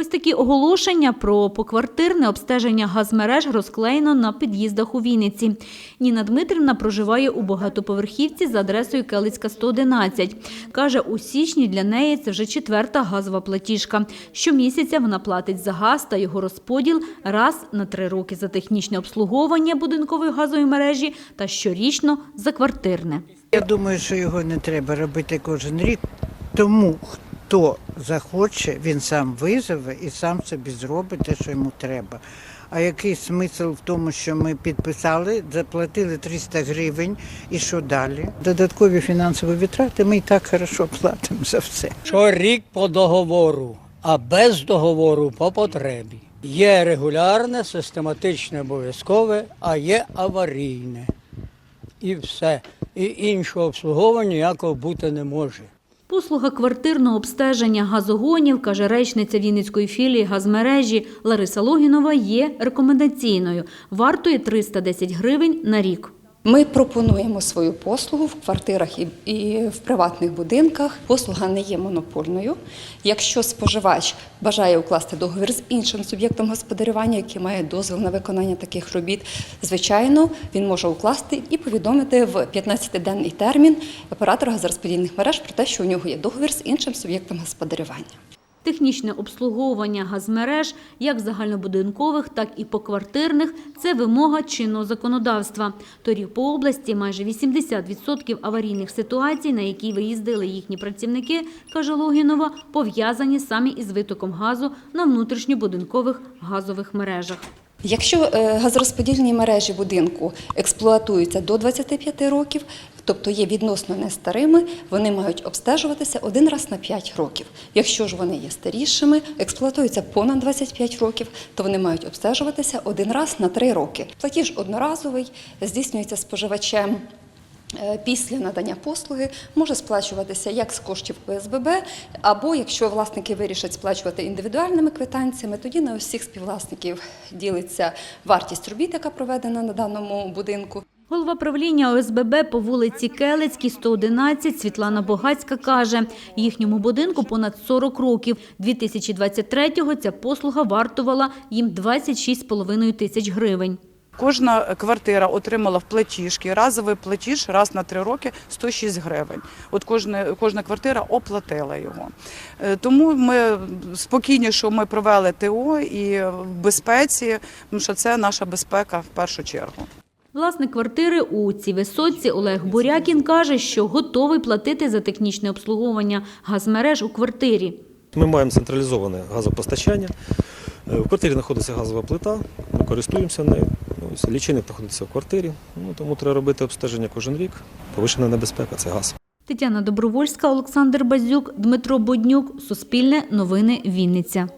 Ось такі оголошення про поквартирне обстеження газмереж розклеєно на під'їздах у Вінниці. Ніна Дмитрівна проживає у багатоповерхівці за адресою Келицька 111. Каже, у січні для неї це вже четверта газова платіжка. Щомісяця вона платить за газ та його розподіл раз на три роки за технічне обслуговування будинкової газової мережі та щорічно за квартирне. Я думаю, що його не треба робити кожен рік. Тому хто захоче, він сам визове і сам собі зробить те, що йому треба. А який смисл в тому, що ми підписали, заплатили 300 гривень, і що далі? Додаткові фінансові витрати ми і так хорошо платимо за все. що рік по договору, а без договору по потребі. Є регулярне, систематичне, обов'язкове, а є аварійне. І все. І іншого обслуговування ніякого бути не може. Послуга квартирного обстеження газогонів, каже речниця Вінницької філії газмережі Лариса Логінова, є рекомендаційною. Вартує 310 гривень на рік. Ми пропонуємо свою послугу в квартирах і, в приватних будинках. Послуга не є монопольною. Якщо споживач бажає укласти договір з іншим суб'єктом господарювання, який має дозвіл на виконання таких робіт, звичайно, він може укласти і повідомити в 15-денний термін оператора газорозподільних мереж про те, що у нього є договір з іншим суб'єктом господарювання. Технічне обслуговування газмереж як загальнобудинкових, так і поквартирних – це вимога чинного законодавства. Торік по області майже 80% аварійних ситуацій, на які виїздили їхні працівники, каже Логінова, пов'язані самі із витоком газу на внутрішньобудинкових газових мережах. Якщо е, газорозподільні мережі будинку експлуатуються до 25 років, тобто є відносно не старими, вони мають обстежуватися один раз на 5 років. Якщо ж вони є старішими, експлуатуються понад 25 років, то вони мають обстежуватися один раз на 3 роки. Платіж одноразовий, здійснюється споживачем. Е, Після надання послуги може сплачуватися як з коштів ОСББ, або якщо власники вирішать сплачувати індивідуальними квитанціями, тоді на усіх співвласників ділиться вартість робіт, яка проведена на даному будинку. Голова правління ОСББ по вулиці Келецькій, 111, Світлана Богацька каже, їхньому будинку понад 40 років. 2023-го ця послуга вартувала їм 26,5 тисяч гривень. Кожна квартира отримала в платіжки разовий платіж раз на три роки 106 гривень. От кожна, кожна квартира оплатила його. Е, Тому ми спокійні, що ми провели ТО і в безпеці, тому що це наша безпека в першу чергу. Власник квартири у цій висотці Олег Бурякін каже, що готовий платити за технічне обслуговування газмереж у квартирі. Ми маємо централізоване газопостачання. Е, В квартирі знаходиться газова плита, ми користуємося нею. Ну, Лічильник знаходиться в квартирі, ну, тому треба робити обстеження кожен рік. Повишена небезпека це газ. Тетяна Добровольська, Олександр Базюк, Дмитро Боднюк. Суспільне новини Вінниця.